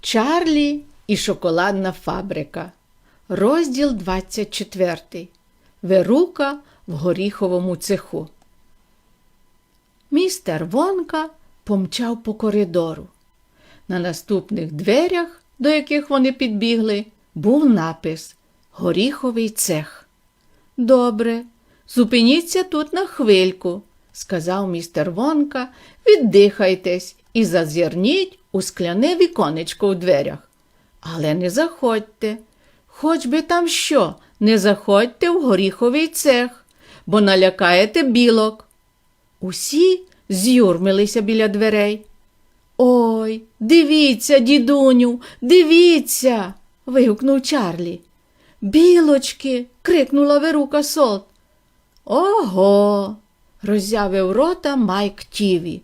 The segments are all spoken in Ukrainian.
Чарлі і шоколадна фабрика. Розділ 24. Верука в горіховому цеху. Містер Вонка помчав по коридору. На наступних дверях, до яких вони підбігли, був напис Горіховий цех. Добре, зупиніться тут на хвильку, сказав містер Вонка, віддихайтесь і зазирніть у скляне віконечко у дверях. Але не заходьте, хоч би там що, не заходьте в горіховий цех, бо налякаєте білок. Усі з'юрмилися біля дверей. Ой, дивіться, дідуню, дивіться. вигукнув Чарлі. Білочки. крикнула Верука Солт. Ого. роззявив рота Майк Тіві.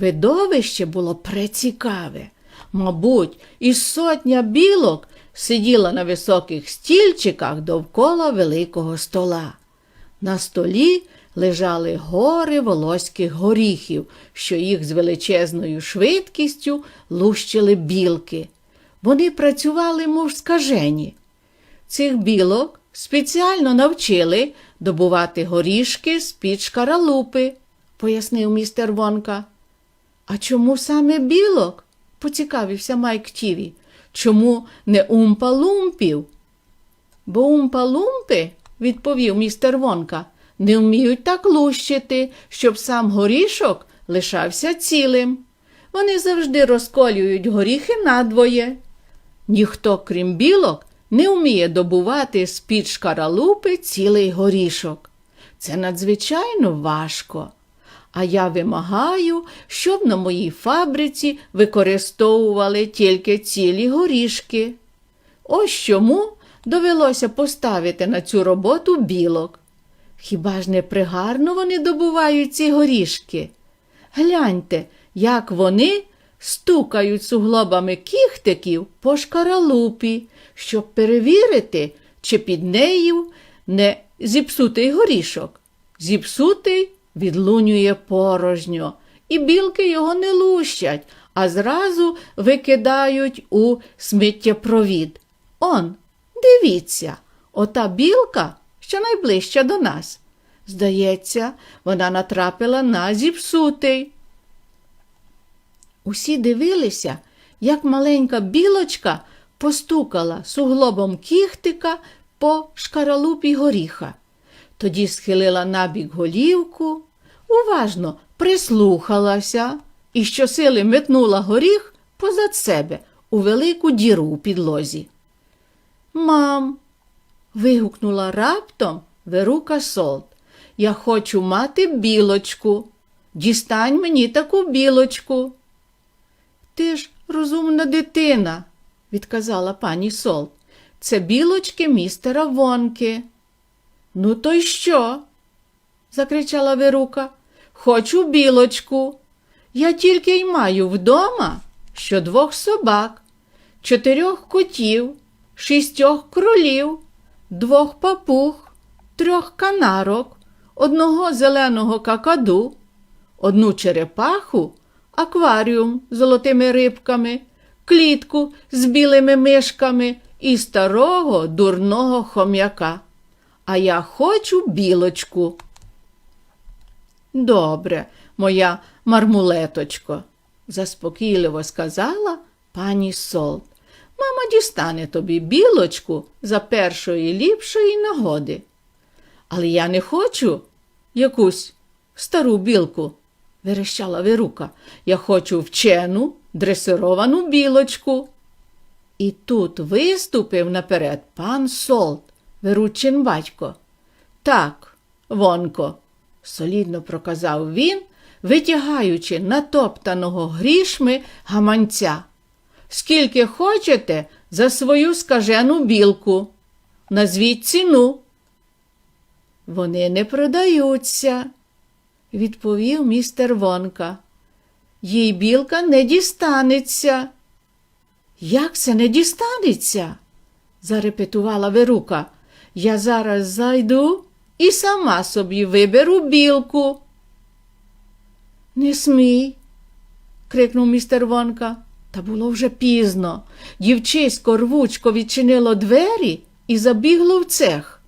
Видовище було прецікаве. Мабуть, із сотня білок сиділа на високих стільчиках довкола великого стола. На столі лежали гори волоських горіхів, що їх з величезною швидкістю лущили білки. Вони працювали, мов скажені. Цих білок спеціально навчили добувати горішки з під шкаралупи, пояснив містер Вонка. А чому саме білок? поцікавився Майк Тіві. Чому не умпа-лумпів? Бо умпа-лумпи, відповів містер Вонка, не вміють так лущити, щоб сам горішок лишався цілим. Вони завжди розколюють горіхи надвоє. Ніхто, крім білок, не вміє добувати з-під шкаралупи цілий горішок. Це надзвичайно важко. А я вимагаю, щоб на моїй фабриці використовували тільки цілі горішки. Ось чому довелося поставити на цю роботу білок. Хіба ж не пригарно вони добувають ці горішки? Гляньте, як вони стукають суглобами кіхтиків по шкаралупі, щоб перевірити, чи під нею не зіпсутий горішок. Зіпсутий відлунює порожньо, і білки його не лущать, а зразу викидають у сміттєпровід. Он, дивіться, ота білка, що найближча до нас. Здається, вона натрапила на зіпсутий. Усі дивилися, як маленька білочка постукала суглобом кіхтика по шкаралупі горіха. Тоді схилила набік голівку, уважно прислухалася і щосили метнула горіх позад себе у велику діру у підлозі. Мам, вигукнула раптом Верука Солт. Я хочу мати білочку. Дістань мені таку білочку. Ти ж розумна дитина, відказала пані Солт. Це білочки містера Вонки. Ну, то й що? закричала Верука. Хочу білочку. Я тільки й маю вдома що двох собак, чотирьох котів, шістьох кролів, двох папуг, трьох канарок, одного зеленого какаду, одну черепаху, акваріум з золотими рибками, клітку з білими мишками і старого дурного хом'яка. А я хочу білочку. Добре, моя мармулеточко, заспокійливо сказала пані Солт. Мама дістане тобі білочку за першої ліпшої нагоди. Але я не хочу якусь стару білку, верещала Верука. Я хочу вчену, дресировану білочку. І тут виступив наперед пан Солт, Веручин батько. Так, Вонко, солідно проказав він, витягаючи натоптаного грішми гаманця. Скільки хочете за свою скажену білку? Назвіть ціну. Вони не продаються, відповів містер Вонка. Їй білка не дістанеться. Як це не дістанеться? зарепетувала Верука. Я зараз зайду і сама собі виберу білку. Не смій, крикнув містер Вонка. Та було вже пізно. Дівчисько рвучко відчинило двері і забігло в цех.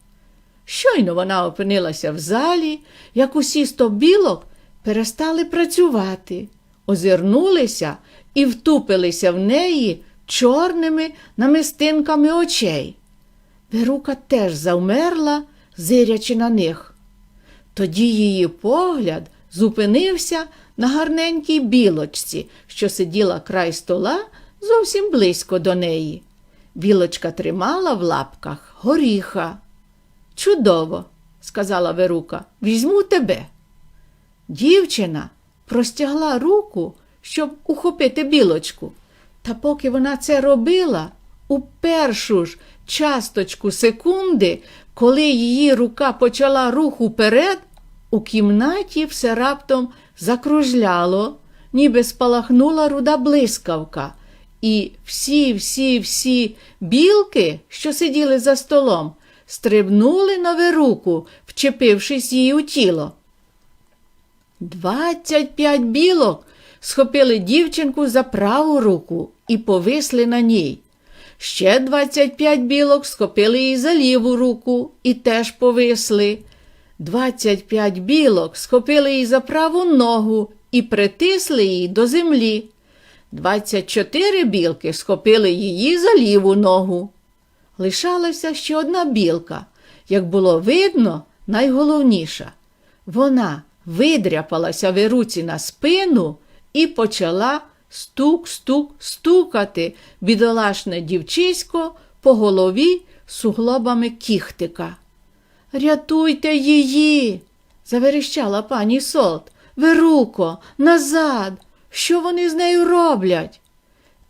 Щойно вона опинилася в залі, як усі сто білок перестали працювати, озирнулися і втупилися в неї чорними намистинками очей. Верука теж завмерла, зирячи на них. Тоді її погляд зупинився на гарненькій білочці, що сиділа край стола зовсім близько до неї. Білочка тримала в лапках горіха. Чудово, сказала Верука, візьму тебе. Дівчина простягла руку, щоб ухопити білочку. Та поки вона це робила, у першу ж часточку секунди, коли її рука почала рух уперед, у кімнаті все раптом закружляло, ніби спалахнула руда блискавка, і всі, всі, всі білки, що сиділи за столом, стрибнули на вируку, вчепившись їй у тіло. Двадцять п'ять білок схопили дівчинку за праву руку і повисли на ній. Ще двадцять п'ять білок схопили її за ліву руку і теж повисли. Двадцять п'ять білок схопили її за праву ногу і притисли її до землі. Двадцять чотири білки схопили її за ліву ногу. Лишалася ще одна білка, як було видно, найголовніша. Вона видряпалася вируці на спину і почала стук-стук стукати бідолашне дівчисько по голові суглобами кіхтика. Рятуйте її, заверещала пані Солт. Веруко, назад. Що вони з нею роблять?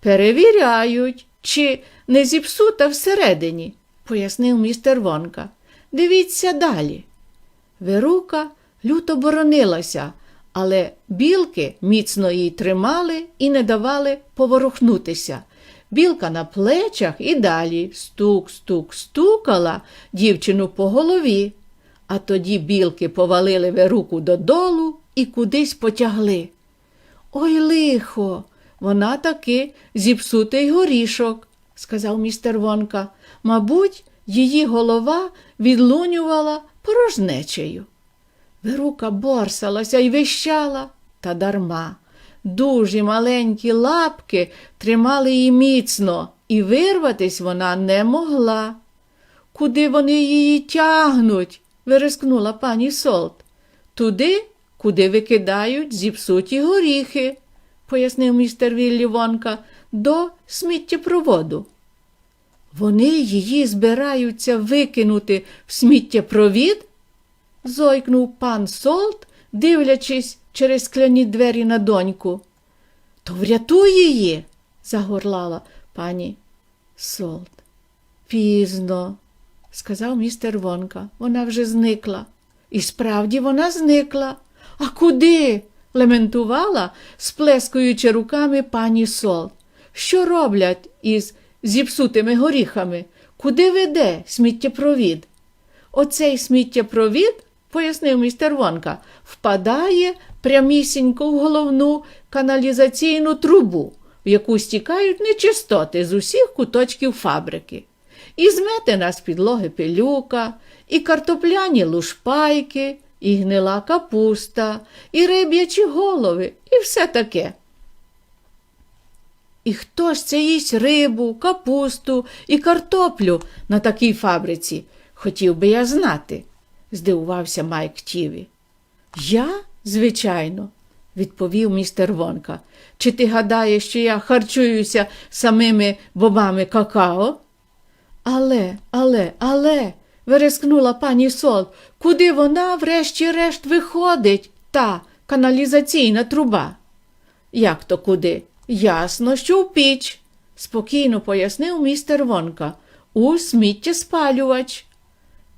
Перевіряють, чи не зіпсута всередині, пояснив містер Вонка. Дивіться далі. Верука люто боронилася, але білки міцно її тримали і не давали поворухнутися. Білка на плечах і далі стук-стук стукала дівчину по голові, а тоді білки повалили Веруку додолу і кудись потягли. Ой, лихо, вона таки зіпсутий горішок, сказав містер Вонка. Мабуть, її голова відлунювала порожнечею. Верука борсалася і вищала, та дарма. Дужі маленькі лапки тримали її міцно, і вирватись вона не могла. Куди вони її тягнуть? вирискнула пані Солт. Туди, куди викидають зіпсуті горіхи, пояснив містер Віллі Вонка, до сміттєпроводу. Вони її збираються викинути в сміттєпровід? Зойкнув пан Солт, дивлячись через скляні двері на доньку. То врятуй її, загорлала пані Солт. Пізно, сказав містер Вонка. Вона вже зникла. І справді вона зникла. А куди? лементувала, сплескуючи руками пані Солт. Що роблять із зіпсутими горіхами? Куди веде сміттєпровід? Оцей сміттєпровід, пояснив містер Вонка, впадає прямісінько в головну каналізаційну трубу, в яку стікають нечистоти з усіх куточків фабрики. І зметена з підлоги пилюка, і картопляні лушпайки, і гнила капуста, і риб'ячі голови, і все таке. І хто ж це їсть рибу, капусту і картоплю на такій фабриці? Хотів би я знати, здивувався Майк Тіві. Я, звичайно, відповів містер Вонка. Чи ти гадаєш, що я харчуюся самими бобами какао? Але, але, але, верескнула пані Солт, куди вона, врешті-решт, виходить, та каналізаційна труба? Як то куди? Ясно, що в піч, спокійно пояснив містер Вонка. У сміттєспалювач.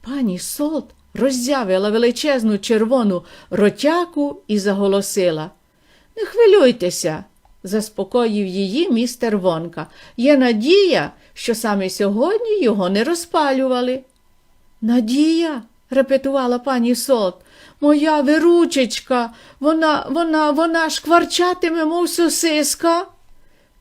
Пані Солт роззявила величезну червону ротяку і заголосила. Не хвилюйтеся, заспокоїв її містер Вонка. Є надія, що саме сьогодні його не розпалювали. Надія, репетувала пані Солт, моя виручечка, вона, вона, вона шкварчатиме, мов сосиска.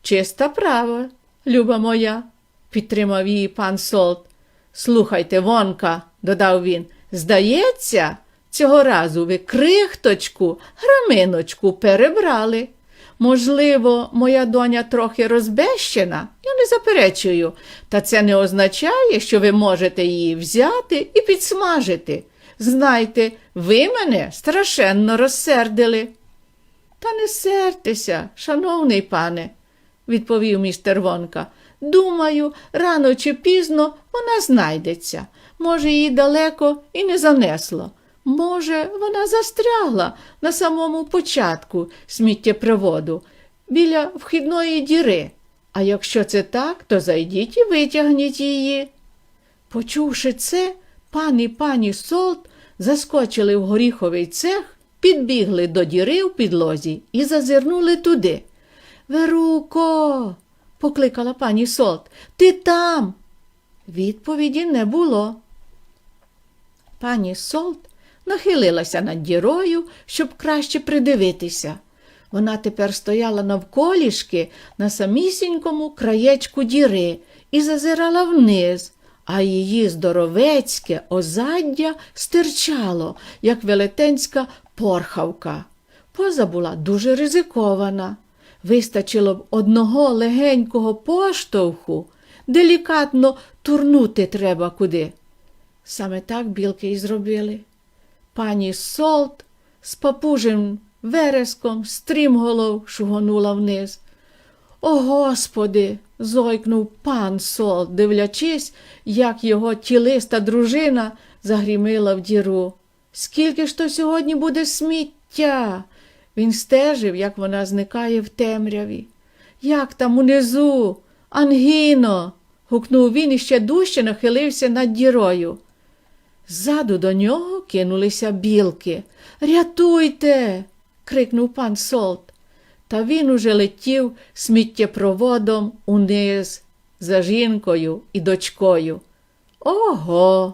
Чиста права, люба моя, підтримав її пан Солт. Слухайте, вонка, додав він, здається, цього разу ви крихточку, граминочку перебрали. Можливо, моя доня трохи розбещена, я не заперечую, та це не означає, що ви можете її взяти і підсмажити. Знайте, ви мене страшенно розсердили. Та не сертеся, шановний пане, відповів містер Вонка. Думаю, рано чи пізно вона знайдеться. Може, її далеко і не занесло. Може, вона застрягла на самому початку сміттєпроводу біля вхідної діри. А якщо це так, то зайдіть і витягніть її. Почувши це, пан і пані Солт заскочили в горіховий цех, підбігли до діри в підлозі і зазирнули туди. Веруко, покликала пані Солт, ти там. Відповіді не було. Пані Солт нахилилася над дірою, щоб краще придивитися. Вона тепер стояла навколішки на самісінькому краєчку діри і зазирала вниз, а її здоровецьке озаддя стирчало, як велетенська порхавка. Поза була дуже ризикована. Вистачило б одного легенького поштовху, делікатно турнути треба куди. Саме так білки і зробили. Пані Солт з папужим вереском стрімголов шугонула вниз. О, Господи! зойкнув пан Солт, дивлячись, як його тілиста дружина загрімила в діру. Скільки ж то сьогодні буде сміття? Він стежив, як вона зникає в темряві. Як там унизу? Ангіно. гукнув він і ще дужче нахилився над дірою. Ззаду до нього кинулися білки. Рятуйте. крикнув пан Солт. Та він уже летів сміттєпроводом униз за жінкою і дочкою. Ого.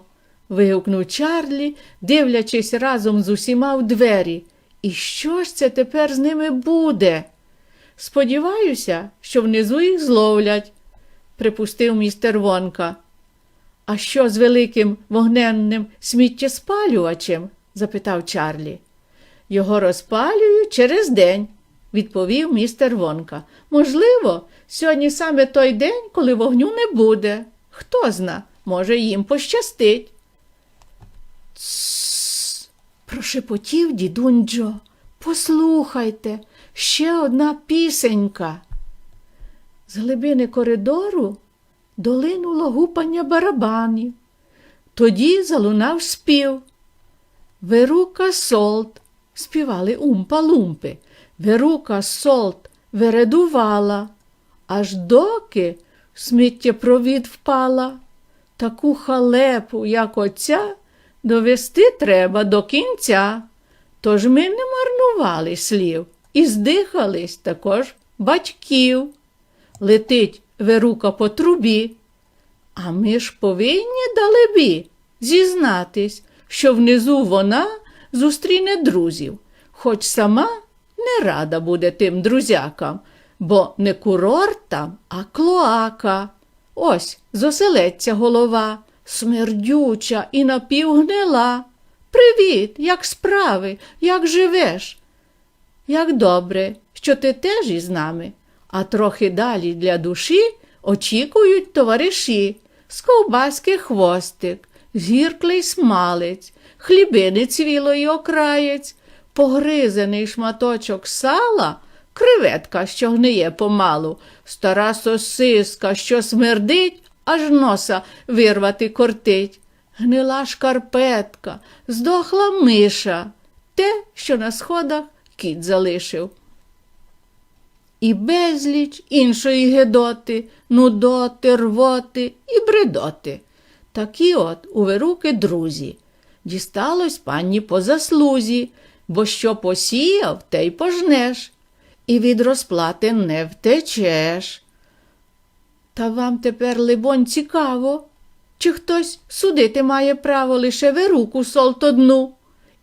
вигукнув Чарлі, дивлячись разом з усіма в двері. І що ж це тепер з ними буде? Сподіваюся, що внизу їх зловлять, припустив містер Вонка. А що з великим вогненним сміттєспалювачем? запитав Чарлі. Його розпалюють через день, відповів містер Вонка. Можливо, сьогодні саме той день, коли вогню не буде. Хто зна, може, їм пощастить. Тссс, прошепотів дідунь Джо. Послухайте, ще одна пісенька. З глибини коридору долинуло гупання барабанів. Тоді залунав спів. Верука солт, співали умпа-лумпи. Верука солт вередувала, аж доки в сміттєпровід впала. Таку халепу, як оця, довести треба до кінця. Тож ми не марнували слів і здихались також батьків. Летить верука по трубі. А ми ж повинні далебі зізнатись, що внизу вона зустріне друзів, хоч сама не рада буде тим друзякам, бо не курорт там, а клоака. Ось зоселеться голова, смердюча і напівгнила. Привіт, як справи, як живеш? Як добре, що ти теж із нами, а трохи далі для душі очікують товариші, з хвостик, згірклий смалець, хлібини цвілої окраєць, погризений шматочок сала, креветка, що гниє помалу, стара сосиска, що смердить, аж носа вирвати кортить, гнила шкарпетка, здохла миша, те, що на сходах кіт залишив. І безліч іншої гедоти, нудоти, рвоти і бредоти. Такі от у вируки друзі. Дісталось пані по заслузі, бо що посіяв, те й пожнеш, і від розплати не втечеш. Та вам тепер, либонь, цікаво, чи хтось судити має право лише вируку солт одну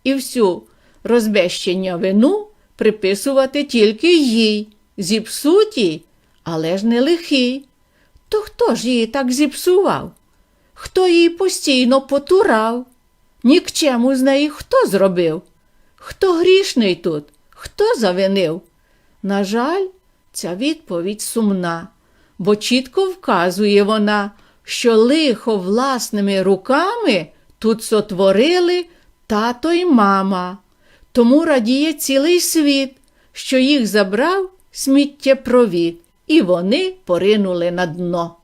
і всю розбещення вину приписувати тільки їй, зіпсутій, але ж не лихий. То хто ж її так зіпсував? Хто її постійно потурав? Нікчему з неї хто зробив? Хто грішний тут? Хто завинив? На жаль, ця відповідь сумна, бо чітко вказує вона, що лихо власними руками тут сотворили тато й мама. Тому радіє цілий світ, що їх забрав сміттєпровід, і вони поринули на дно.